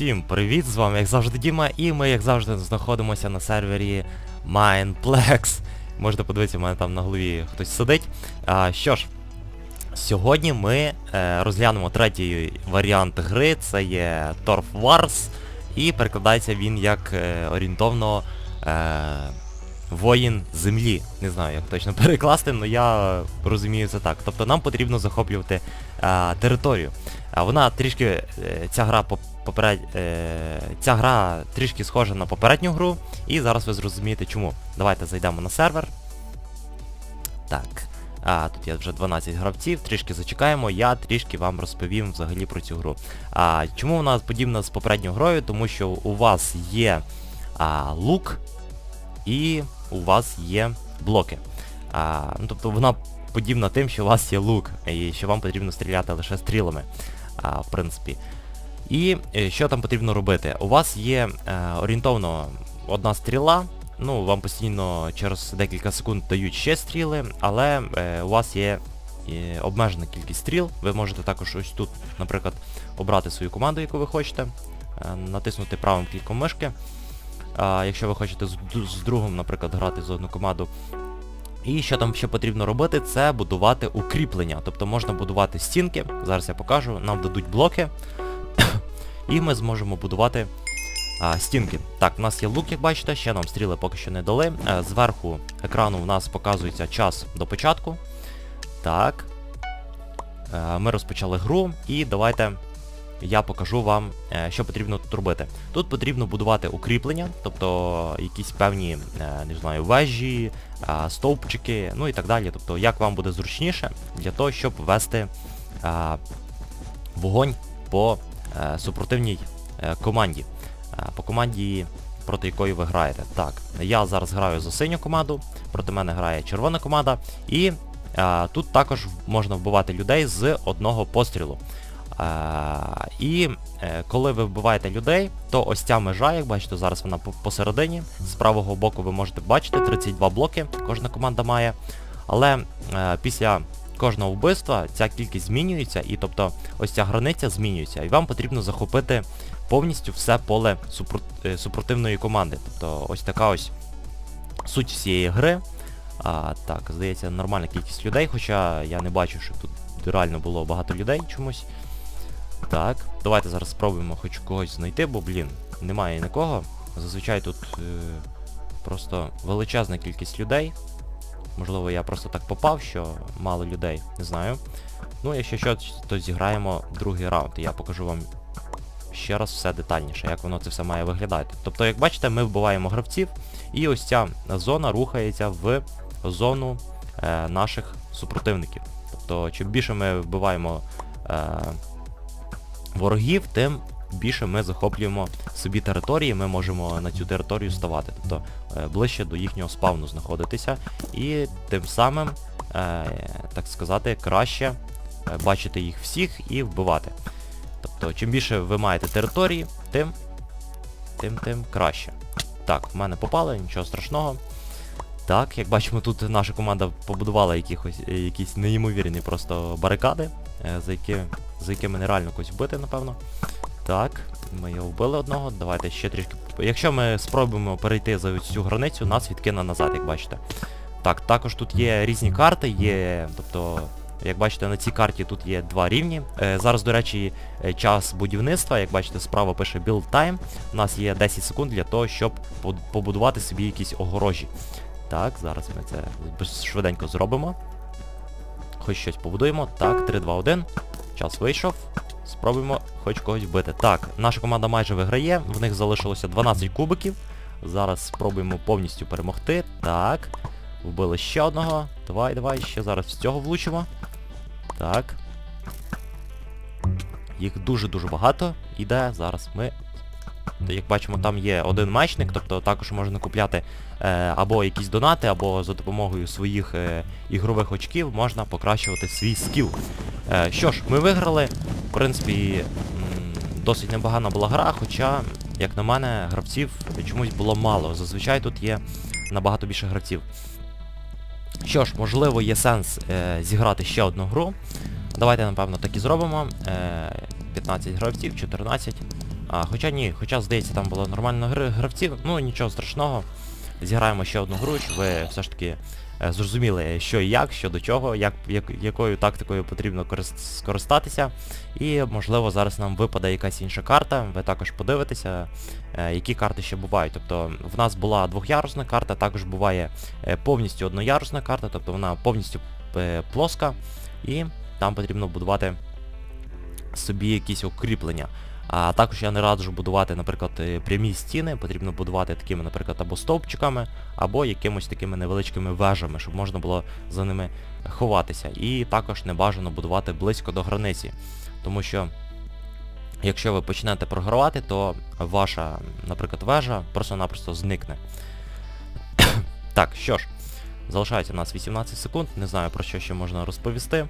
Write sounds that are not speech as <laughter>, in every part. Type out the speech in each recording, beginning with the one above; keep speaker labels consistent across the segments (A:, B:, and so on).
A: Всім привіт, з вами як завжди Діма, і ми як завжди знаходимося на сервері Mindplex. Можете подивитися, у мене там на голові хтось сидить. А, що ж, сьогодні ми е, розглянемо третій варіант гри, це є Torf Wars, і перекладається він як е, орієнтовно е, воїн землі. Не знаю, як точно <laughs> перекласти, але я розумію це так. Тобто нам потрібно захоплювати е, територію. А вона трішки, е, ця гра по- поперед, е, ця гра трішки схожа на попередню гру, і зараз ви зрозумієте чому. Давайте зайдемо на сервер. Так. А, тут є вже 12 гравців, трішки зачекаємо, я трішки вам розповім взагалі про цю гру. А, чому вона подібна з попередньою грою? Тому що у вас є а, лук і у вас є блоки. А, ну, тобто вона подібна тим, що у вас є лук, і що вам потрібно стріляти лише стрілами, а, в принципі. І е, що там потрібно робити? У вас є е, орієнтовно одна стріла, ну, вам постійно через декілька секунд дають ще стріли, але е, у вас є обмежена кількість стріл. Ви можете також ось тут, наприклад, обрати свою команду, яку ви хочете, натиснути правим кліком мишки. Якщо ви хочете з, з другом, наприклад, грати за одну команду. І що там ще потрібно робити, це будувати укріплення. Тобто можна будувати стінки, зараз я покажу, нам дадуть блоки, <coughs> і ми зможемо будувати а, стінки. Так, у нас є лук, як бачите, ще нам стріли поки що не дали. Е, зверху екрану в нас показується час до початку. Так. Е, ми розпочали гру, і давайте я покажу вам, е, що потрібно тут робити. Тут потрібно будувати укріплення, тобто якісь певні, не знаю, вежі, стовпчики, ну і так далі. Тобто, як вам буде зручніше для того, щоб вести вогонь по супротивній е, команді. Е, по команді, проти якої ви граєте. Так, я зараз граю за синю команду, проти мене грає червона команда, і е, тут також можна вбивати людей з одного пострілу. І е, коли ви вбиваєте людей, то ось ця межа, як бачите, зараз вона посередині. З правого боку ви можете бачити 32 блоки, кожна команда має. Але е, після кожного вбивства ця кількість змінюється, і тобто ось ця границя змінюється, і вам потрібно захопити повністю все поле е, супротивної команди. Тобто ось така ось суть всієї гри. А, так, здається, нормальна кількість людей, хоча я не бачу, що тут реально було багато людей чомусь. Так, давайте зараз спробуємо хоч когось знайти, бо, блін, немає нікого. Зазвичай тут е, просто величезна кількість людей. Можливо, я просто так попав, що мало людей, не знаю. Ну, якщо що, то зіграємо другий раунд, і я покажу вам ще раз все детальніше, як воно це все має виглядати. Тобто, як бачите, ми вбиваємо гравців, і ось ця зона рухається в зону е, наших супротивників. Тобто, чим більше ми вбиваємо е, ворогів, тим більше ми захоплюємо собі території, ми можемо на цю територію ставати, тобто е, ближче до їхнього спавну знаходитися, і тим самим, е, так сказати, краще е, бачити їх всіх і вбивати. Тобто, чим більше ви маєте території, тим, тим, тим краще. Так, в мене попали, нічого страшного. Так, як бачимо, тут наша команда побудувала якихось, якісь неймовірні просто барикади, за, які, за якими нереально когось вбити, напевно. Так, ми його вбили одного, давайте ще трішки. Якщо ми спробуємо перейти за цю границю, нас відкине назад, як бачите. Так, також тут є різні карти, є, тобто, як бачите, на цій карті тут є два рівні. Е, зараз, до речі, е, час будівництва, як бачите, справа пише build time. У нас є 10 секунд для того, щоб побудувати собі якісь огорожі. Так, зараз ми це швиденько зробимо. Хоч щось побудуємо. Так, 3, 2, 1. Час вийшов. Спробуємо хоч когось вбити. Так, наша команда майже виграє, в них залишилося 12 кубиків. Зараз спробуємо повністю перемогти. Так. Вбили ще одного. Давай, давай, ще зараз з цього влучимо. Так. Їх дуже-дуже багато. Іде. Зараз ми. Як бачимо, там є один мечник, тобто також можна купляти е, або якісь донати, або за допомогою своїх е, ігрових очків можна покращувати свій скіл. Е, що ж, ми виграли. В принципі, досить непогана була гра, хоча, як на мене, гравців чомусь було мало. Зазвичай тут є набагато більше гравців. Що ж, можливо, є сенс е, зіграти ще одну гру. Давайте, напевно, так і зробимо. Е, 15 гравців, 14. А, хоча ні, хоча, здається, там було нормально гравців, ну нічого страшного. Зіграємо ще одну гру, щоб ви все ж таки е, зрозуміли, що і як, що до чого, як, як, якою тактикою потрібно корис- скористатися. І, можливо, зараз нам випаде якась інша карта, ви також подивитеся, е, які карти ще бувають. Тобто в нас була двохярусна карта, також буває е, повністю одноярусна карта, тобто вона повністю е, плоска, і там потрібно будувати собі якісь укріплення. А також я не раджу будувати, наприклад, е, прямі стіни, потрібно будувати такими, наприклад, або стовпчиками, або якимось такими невеличкими вежами, щоб можна було за ними ховатися. І також не бажано будувати близько до границі. Тому що якщо ви почнете програвати, то ваша, наприклад, вежа просто-напросто зникне. <coughs> так, що ж, залишається у нас 18 секунд, не знаю про що ще можна розповісти.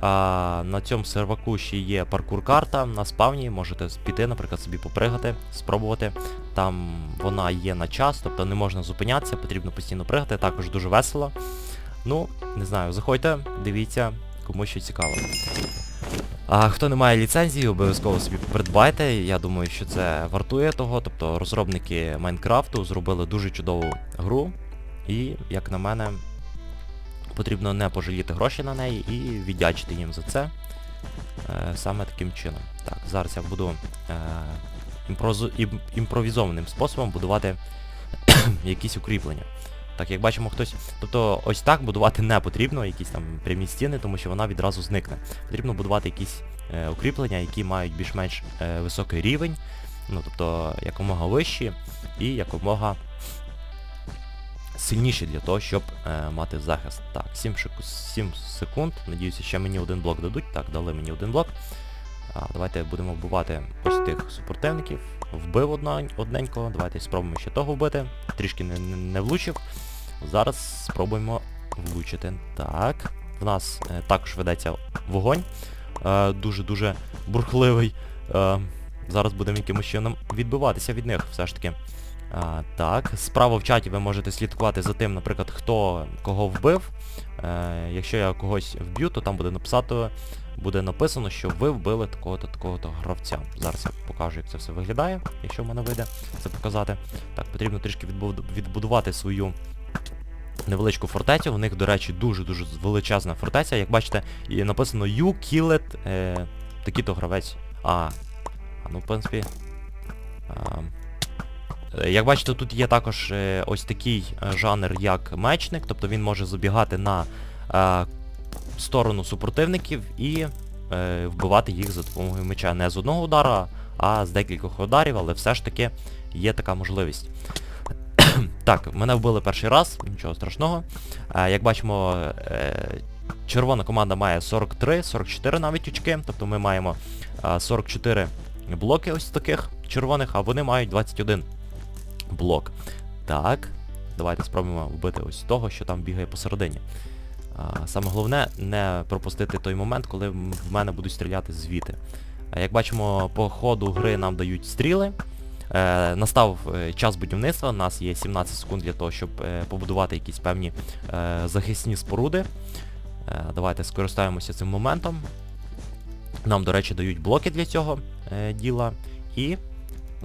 A: А, на цьому серваку ще є паркур-карта на спавні, можете піти, наприклад, собі попригати, спробувати. Там вона є на час, тобто не можна зупинятися, потрібно постійно пригати, також дуже весело. Ну, не знаю, заходьте, дивіться, кому що цікаво. А хто не має ліцензії, обов'язково собі придбайте. Я думаю, що це вартує того. Тобто розробники Майнкрафту зробили дуже чудову гру. І, як на мене, потрібно не пожаліти гроші на неї і віддячити їм за це. Е, саме таким чином. Так, зараз я буду е, імпровізованим способом будувати <clears throat> якісь укріплення. Так, як бачимо, хтось... Тобто ось так будувати не потрібно, якісь там прямі стіни, тому що вона відразу зникне. Потрібно будувати якісь е, укріплення, які мають більш-менш е, високий рівень, ну тобто якомога вищі і якомога сильніші для того, щоб е, мати захист. Так, 7, 7 секунд. Надіюся, ще мені один блок дадуть. Так, дали мені один блок. А, давайте будемо вбивати ось тих супротивників. Вбив одна, одненького. Давайте спробуємо ще того вбити. Трішки не, не, не влучив. Зараз спробуємо влучити. Так. В нас е, також ведеться вогонь. Дуже-дуже бурхливий. Е, зараз будемо якимось чином відбиватися від них все ж таки. А, так, справа в чаті ви можете слідкувати за тим, наприклад, хто кого вбив. Е, якщо я когось вб'ю, то там буде написати, буде написано, що ви вбили такого-то такого-то гравця. Зараз я покажу, як це все виглядає, якщо в мене вийде це показати. Так, потрібно трішки відбудувати свою невеличку фортецю. У них, до речі, дуже-дуже величезна фортеця. Як бачите, написано You killed е, такий-то гравець. А, ну, в принципі. Е, Як бачите, тут є також е, ось такий е, жанр, як мечник, тобто він може забігати на е, сторону супротивників і е, вбивати їх за допомогою меча. Не з одного удара, а з декількох ударів, але все ж таки є така можливість. <coughs> так, мене вбили перший раз, нічого страшного. Е, як бачимо, е, червона команда має 43, 44 навіть очки, тобто ми маємо е, 44 блоки ось таких червоних, а вони мають 21 блок. Так, давайте спробуємо вбити ось того, що там бігає посередині. А, саме головне не пропустити той момент, коли в мене будуть стріляти звідти. А, як бачимо, по ходу гри нам дають стріли. Е, настав е, час будівництва, у нас є 17 секунд для того, щоб е, побудувати якісь певні е, захисні споруди. Е, давайте скористаємося цим моментом. Нам, до речі, дають блоки для цього е, діла. І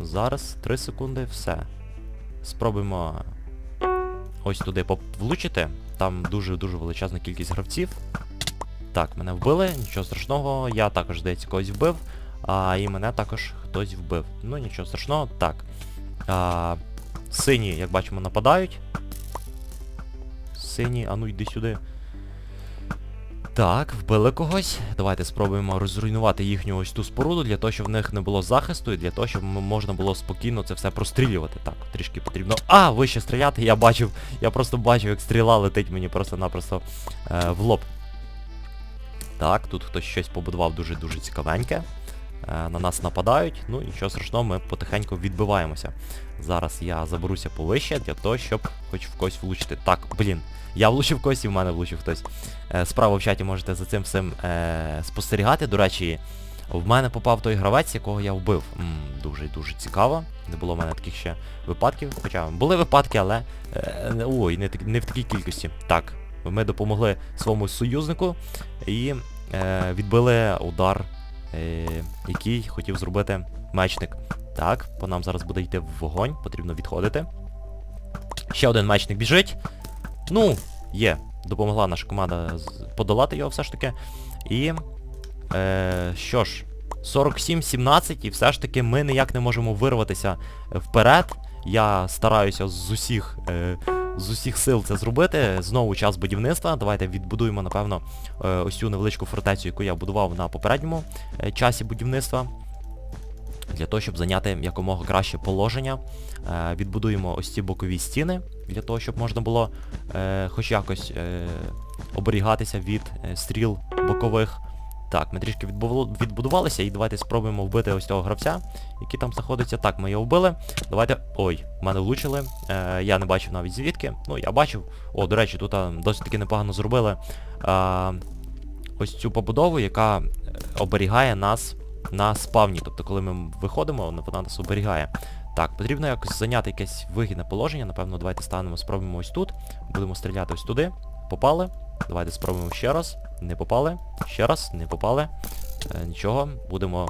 A: зараз 3 секунди, все. Спробуємо ось туди влучити. Там дуже-дуже величезна кількість гравців. Так, мене вбили, нічого страшного, я також, здається, когось вбив, а і мене також хтось вбив. Ну нічого страшного, так. А, сині, як бачимо, нападають. Сині, а ну йди сюди. Так, вбили когось. Давайте спробуємо розруйнувати їхню ось ту споруду, для того, щоб в них не було захисту, і для того, щоб можна було спокійно це все прострілювати. Так, трішки потрібно. А, вище стріляти, я бачив, я просто бачив, як стріла летить мені просто-напросто е, в лоб. Так, тут хтось щось побудував дуже-дуже цікавеньке. Е, на нас нападають, ну нічого страшного, ми потихеньку відбиваємося. Зараз я заберуся повище для того, щоб хоч в когось влучити. Так, блін, я влучив когось і в мене влучив хтось. Е, справа в чаті можете за цим всім е, спостерігати. До речі, в мене попав той гравець, якого я вбив. Дуже дуже цікаво. Не було в мене таких ще випадків. Хоча були випадки, але ой, не, не в такій кількості. Так, ми допомогли своєму союзнику і відбили удар, який хотів зробити мечник. Так, по нам зараз буде йти вогонь, потрібно відходити. Ще один мечник біжить. Ну, є. Допомогла наша команда подолати його все ж таки. І. Е, що ж, 47-17, і все ж таки ми ніяк не можемо вирватися вперед. Я стараюся з усіх, е, з усіх сил це зробити. Знову час будівництва. Давайте відбудуємо, напевно, е, ось цю невеличку фортецю, яку я будував на попередньому е, часі будівництва. Для того, щоб зайняти якомога краще положення. Е, відбудуємо ось ці бокові стіни, для того, щоб можна було хоч якось оберігатися від стріл бокових. Так, ми трішки відбудувалися і давайте спробуємо вбити ось цього гравця, який там знаходиться. Так, ми його вбили. Давайте. Ой, мене влучили. Е, я не бачив навіть звідки. Ну, я бачив. О, до речі, тут досить таки непогано зробили а, ось цю побудову, яка е, оберігає нас на спавні. Тобто, коли ми виходимо, вона нас оберігає. Так, потрібно якось зайняти якесь вигідне положення. Напевно, давайте станемо, спробуємо ось тут. Будемо стріляти ось туди. Попали. Давайте спробуємо ще раз. Не попали. Ще раз, не попали. Е, нічого, будемо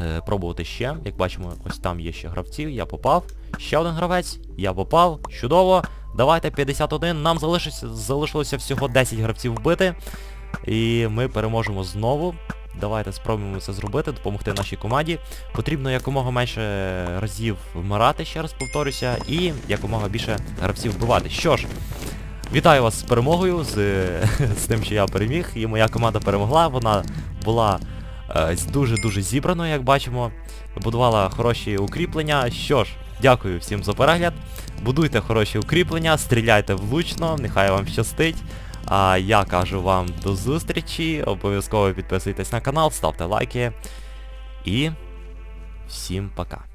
A: е, пробувати ще. Як бачимо, ось там є ще гравці. Я попав. Ще один гравець. Я попав. Чудово. Давайте 51. Нам залишилося, залишилося всього 10 гравців вбити. І ми переможемо знову. Давайте спробуємо це зробити, допомогти нашій команді. Потрібно якомога менше разів вмирати, ще раз повторюся, і якомога більше гравців вбивати. Що ж, вітаю вас з перемогою, з, <laughs> з тим, що я переміг, і моя команда перемогла. Вона була е, дуже-дуже зібраною, як бачимо. Будувала хороші укріплення. Що ж, дякую всім за перегляд. Будуйте хороші укріплення, стріляйте влучно, нехай вам щастить. А я кажу вам до зустрічі. Обов'язково підписуйтесь на канал, ставте лайки. І всім пока.